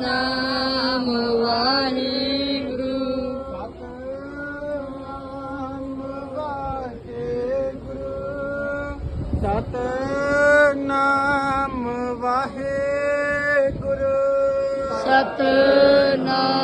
ਨਾਮ ਵਾਹਿਗੁਰੂ। ਸਤਨਾਮ ਵਾਹਿਗੁਰੂ। ਸਤਨਾਮ